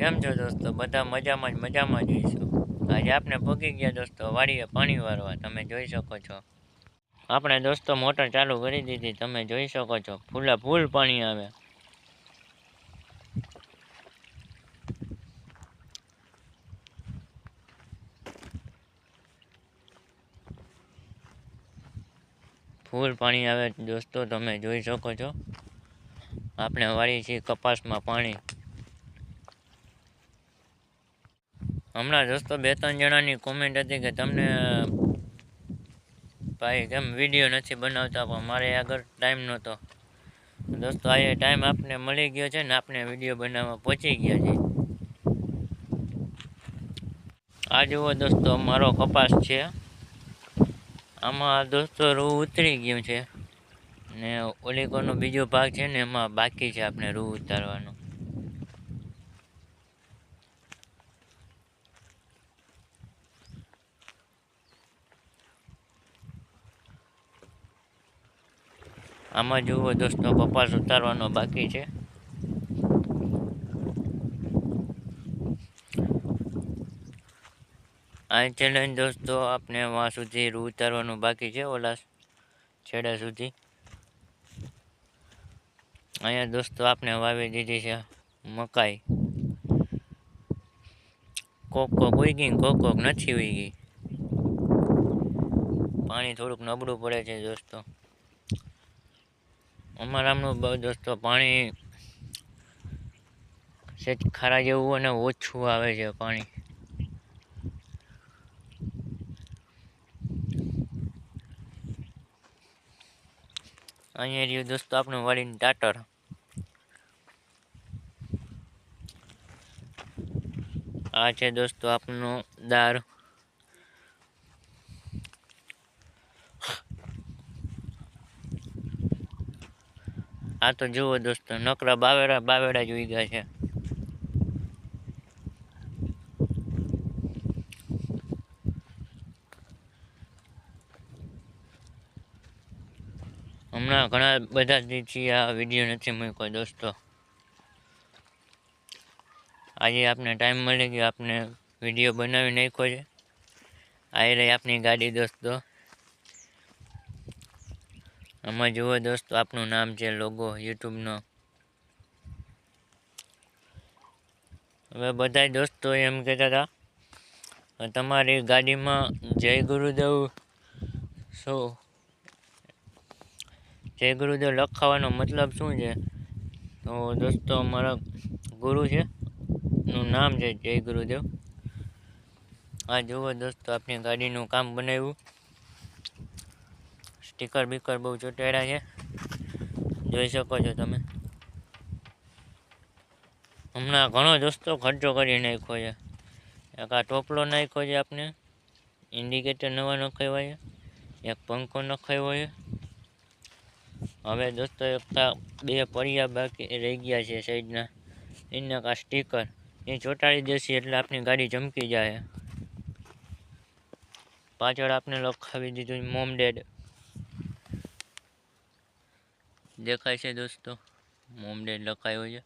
કેમ છો દોસ્તો? બધા મજામાં જ, મજામાં જઈશું આજે આપણે પગી ગયા દોસ્તો, વાડીએ પાણી વારવા. તમે જોઈ શકો છો. આપણે દોસ્તો મોટર ચાલુ કરી દીધી. તમે જોઈ શકો છો. ફૂલા ફૂલ પાણી આવે. ફૂલ પાણી આવે દોસ્તો. તમે જોઈ શકો છો. આપણે વાળી છીએ કપાસમાં પાણી. હમણાં દોસ્તો બે ત્રણ જણાની કોમેન્ટ હતી કે તમને ભાઈ કેમ વીડિયો નથી બનાવતા, પણ મારે આગળ ટાઈમ નહોતો. દોસ્તો, આ ટાઈમ આપને મળી ગયો છે ને આપણે વીડિયો બનાવવા પહોંચી ગયા છે. આ જુઓ દોસ્તો, મારો કપાસ છે. આમાં દોસ્તો રૂ ઉતરી ગયું છે. ને ઓલિકોનો બીજો ભાગ છે ને એમાં બાકી છે આપણે રૂ ઉતારવાનો. આમાં જુઓ દોસ્તો, કપાસ ઉતારવાનો બાકી છે. આ ચેલેન્જ દોસ્તો આપણે વાં સુધી રૂ ઉતારવાનું બાકી છે, ઓલા છેડા સુધી. અહીંયા દોસ્તો આપણે વાવી દીધી છે મકાઈ. કોક કોક ઉઈ ગઈ કોક કોક નથી ઉઈ ગઈ. પાણી થોડુંક નબળું પડે છે દોસ્તો. અમારામનું દોસ્તો પાણી સેજ ખારા જેવું અને ઓછું આવે છે પાણી. અહીંયા રહ્યું દોસ્તો આપણું વાળીને ટાટર. આ છે દોસ્તો આપનું દાર. આ તો જુઓ દોસ્તો, નકરા બાવેડા બાવેડા જ ગયા છે. હમણાં ઘણા બધા દિવસથી આ વીડિયો નથી મૂક્યો દોસ્તો. આજે આપને ટાઈમ મળી ગયો, આપને વીડિયો બનાવી નાખ્યો છે. આવી રહી આપની ગાડી દોસ્તો. આમાં જુઓ દોસ્તો, આપનું નામ છે લોગો યુટ્યુબનો. હવે બધા દોસ્તો એમ કહેતા હતા તમારી ગાડીમાં જય ગુરુદેવ શું જય ગુરુદેવ લખાવાનો મતલબ શું છે? તો દોસ્તો મારા ગુરુ છે નું નામ છે જય ગુરુદેવ. આ જુઓ દોસ્તો આપણી ગાડીનું કામ બનાવ્યું. સ્ટીકર બીકર બહુ ચોટેડા છે. જોઈ શકો છો તમે. હમણાં ઘણો દોસ્તો ખર્ચો કરી નાખ્યો છે. એક આ ટોપલો નાખ્યો છે આપણે ઇન્ડિકેટર નવા નખાવ્યા છે. એક પંખો નખાવ્યો છે. હવે દોસ્તો એક બે પરિયા બાકી રહી ગયા છે સાઈડના. એને આ સ્ટીકર એ ચોંટાડી દેશે એટલે આપણી ગાડી ચમકી જાય. પાછળ આપણે લખાવી દીધું મોમ ડેડ દેખાય છે દોસ્તો. મોમડેડ લખાયું છે.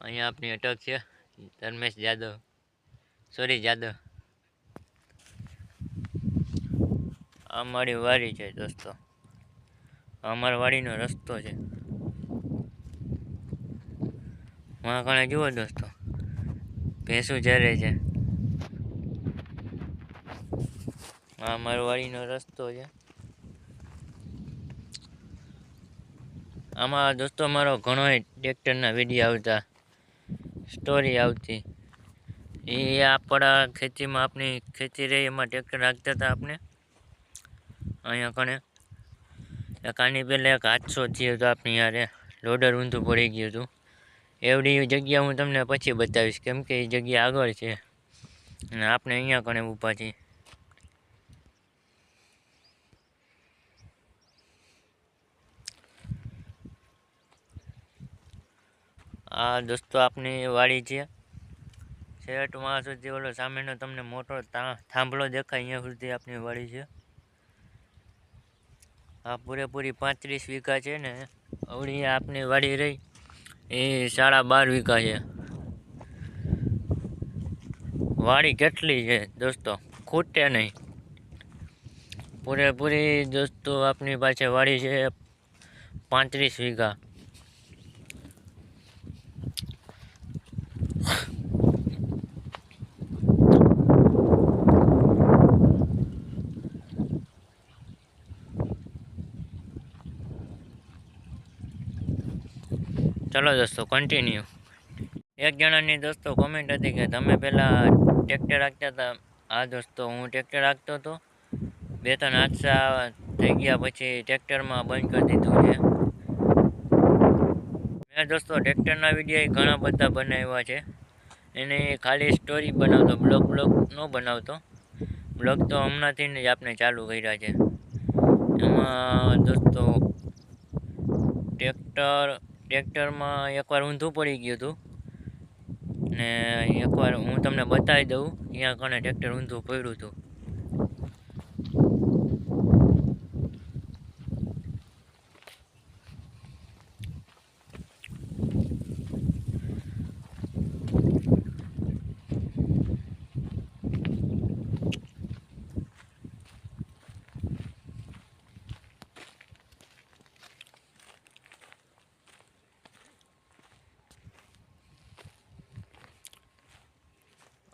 અહીંયા આપણી અટક છે. ધર્મેશ જાદવ. સોરી જાદવ. અમારી વાડી છે દોસ્તો. અમારી વાડીનો રસ્તો છે. વાંકણે જુઓ દોસ્તો. ભેંસું ચરે છે. આ અમારો વાડીનો રસ્તો છે. આમાં દોસ્તો મારો ઘણો ટ્રેક્ટરના વીડિયો આવતા સ્ટોરી આવતી. એ આપણા ખેતીમાં આપણી ખેતી રહી, એમાં ટ્રેક્ટર રાખતા હતા આપણે. અહીંયા કણે. એક આની પહેલાં એક હાદસો થયો હતો આપણી યારે. લોડર ઊંધું પડી ગયું હતું. એવડી જગ્યા હું તમને પછી બતાવીશ, કેમ કે એ જગ્યા આગળ છે. અને આપણે અહીંયા કણે ઊભા છીએ. આ દોસ્તો આપની વાડી છે. શેઠમાં સુધી ઓલો સામેનો તમને મોટો થાંભલો દેખાય અહીંયા સુધી આપની વાડી છે. આ પૂરેપૂરી પાંત્રીસ વીઘા છે ને, અવળી આપની વાડી રહી. એ સાડા બાર વીઘા છે. વાડી કેટલી છે દોસ્તો? ખૂટે નહીં. પૂરેપૂરી દોસ્તો આપની પાસે વાડી છે પાંત્રીસ વીઘા. ચલો દોસ્તો કન્ટિન્યુ એક જણાની દોસ્તો કોમેન્ટ હતી કે તમે પહેલાં ટ્રેક્ટર રાખતા હતા હા દોસ્તો, હું ટ્રેક્ટર રાખતો હતો. બે ત્રણ હાદસા થઈ ગયા પછી ટ્રેક્ટરમાં બંધ કરી દીધું છે. મેં દોસ્તો ટ્રેક્ટરના વીડિયો ઘણા બધા બનાવ્યા છે. એને ખાલી સ્ટોરી બનાવતો બ્લોગ બ્લોગ ન બનાવતો. બ્લોગ તો હમણાંથી જ આપણે ચાલુ કર્યા છે. એમાં દોસ્તો ટ્રેક્ટર ટ્રેક્ટરમાં એકવાર ઊંધું પડી ગયું હતું. ને એકવાર હું તમને બતાવી દઉં ત્યાં કણે ટ્રેક્ટર ઊંધું પડ્યું હતું.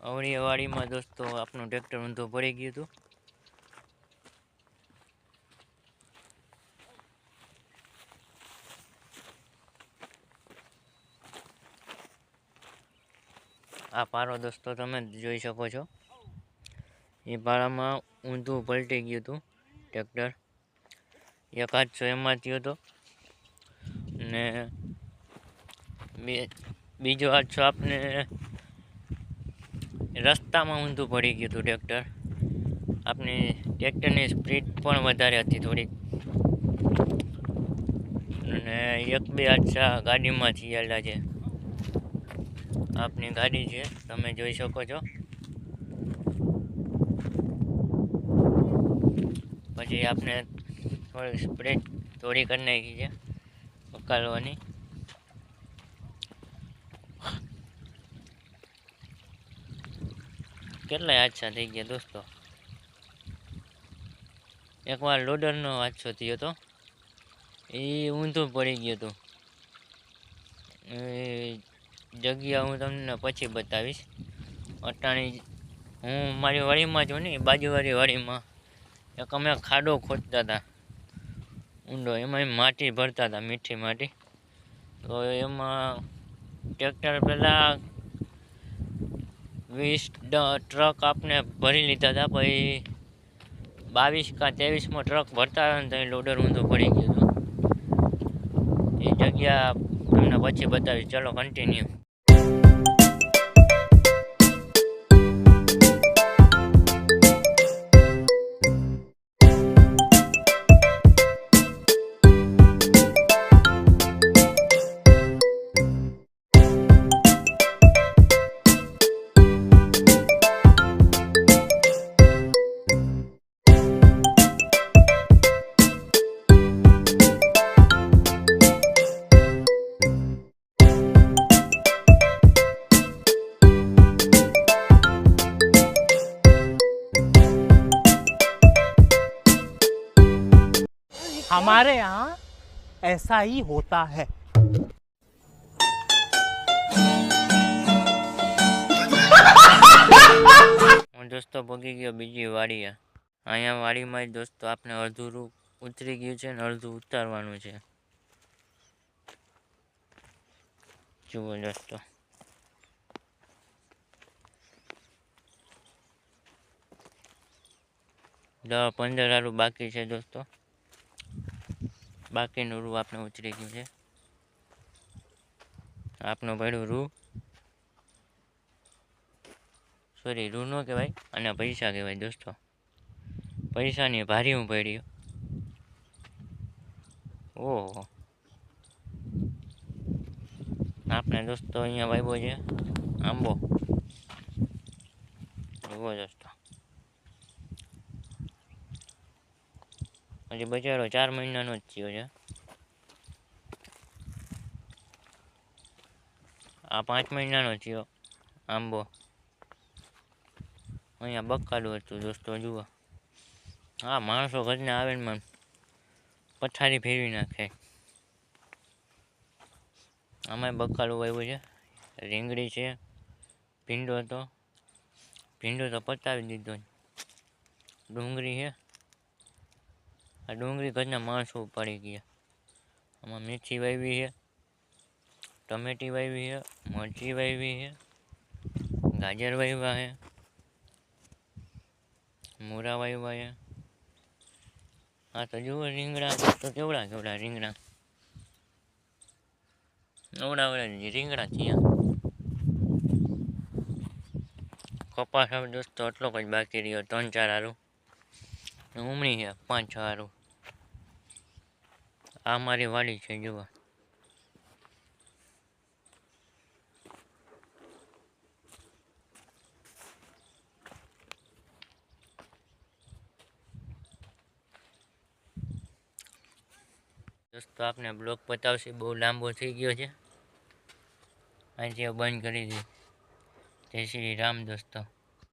અવળીવાડીમાં દોસ્તો, આપણું ટ્રેક્ટર ઊંધું પડી ગયું હતું. આ પારો દોસ્તો તમે જોઈ શકો છો. એ પારામાં ઊંધું પલટી ગયું હતું ટ્રેક્ટર. એક હાદસો એમાં થયો હતો ને બીજો હાદસો આપને રસ્તામાં ઊંધું પડી ગયું હતું ટ્રેક્ટર. આપની ટ્રેક્ટરની સ્પીડ પણ વધારે હતી થોડીક. અને એક બે હાદસા ગાડીમાં થયેલા છે. આપની ગાડી છે, તમે જોઈ શકો છો. પછી આપણે થોડી સ્પ્રેડ થોડી કરી નાખી છે પકાડવાની કેટલાય હાદસા થઈ ગયા દોસ્તો? એકવાર લોડરનો હાદસો થયો હતો એ ઊંધું પડી ગયું હતું. જગ્યા હું તમને પછી બતાવીશ. અટાણી, હું મારી વાડીમાં છું ને, બાજુવાળી વાડીમાં. એક અમે ખાડો ખોદતા હતા. ઊંડો એમાં માટી ભરતા હતા, મીઠી માટી. તો એમાં ટ્રેક્ટર પહેલાં વીસ ટ્રક આપને ભરી લીધા હતા. પછી બાવીસ કાં ત્રેવીસમાં ટ્રક ભરતા હતા ને ત્યાં લોડર ઊંધું પડી ગયું હતું. એ જગ્યા તમને પછી બતાવીશ. ચલો કન્ટિન્યુ हमारे यहाँ ऐसा ही होता है હું દોસ્તો પગી ગયો બીજી વાડીએ અહીંયા વાડીમાં જ દોસ્તો આપણે અડધું ઉતરી ગયું છે ને અડધું ઉતારવાનું છે જુઓ દોસ્તો દસ પંદર હારું બાકી છે દોસ્તો બાકીનું રૂ આપણે ઉતરી ગયું છે. આપનું પડ્યું રૂ. સોરી રૂ નો કહેવાય, અને પૈસા કહેવાય દોસ્તો. પૈસાની ભારી હું ભર્યું ઓહો. આપણે દોસ્તો અહીંયા વાવ્યો છે. આંબો. જુઓ દોસ્તો. હજી બચારો ચાર મહિનાનો જ થયો છે. આ પાંચ મહિનાનો થયો આંબો. અહીંયા બકાડું હતું, દોસ્તો, જુઓ. હા, માણસો ઘરને આવે ને મને પથારી ફેરવી નાખે. આમાંય બકાલું આવ્યું છે રીંગડી છે, ભીંડો હતો. ભીંડો તો પતાવી દીધો. ડુંગળી છે. આ ડુંગળી ઘરના માણસો ઉપાડી ગયા. આમાં મેથી વાવી છે, ટમેટી વાવી છે, મરચી વાવી છે, ગાજર વાવ્યા છે મૂળા વાવ્યા છે. હા તો જુઓ રીંગણા તો કેવડા કેવડા રીંગણા. એવડા એવડા જ રીંગણા થયા. કપાસ હવે દોસ્તો એટલો જ બાકી રહ્યો, ત્રણ ચાર હારું. ઉમણી છે, પાંચ છ હારું. આ મારી વાડી છે, જુઓ. દોસ્તો, આપને બ્લોગ બતાવશે, બહુ લાંબો થઈ ગયો છે. આજે બંધ કરી દઈએ જય શ્રી રામ, દોસ્તો.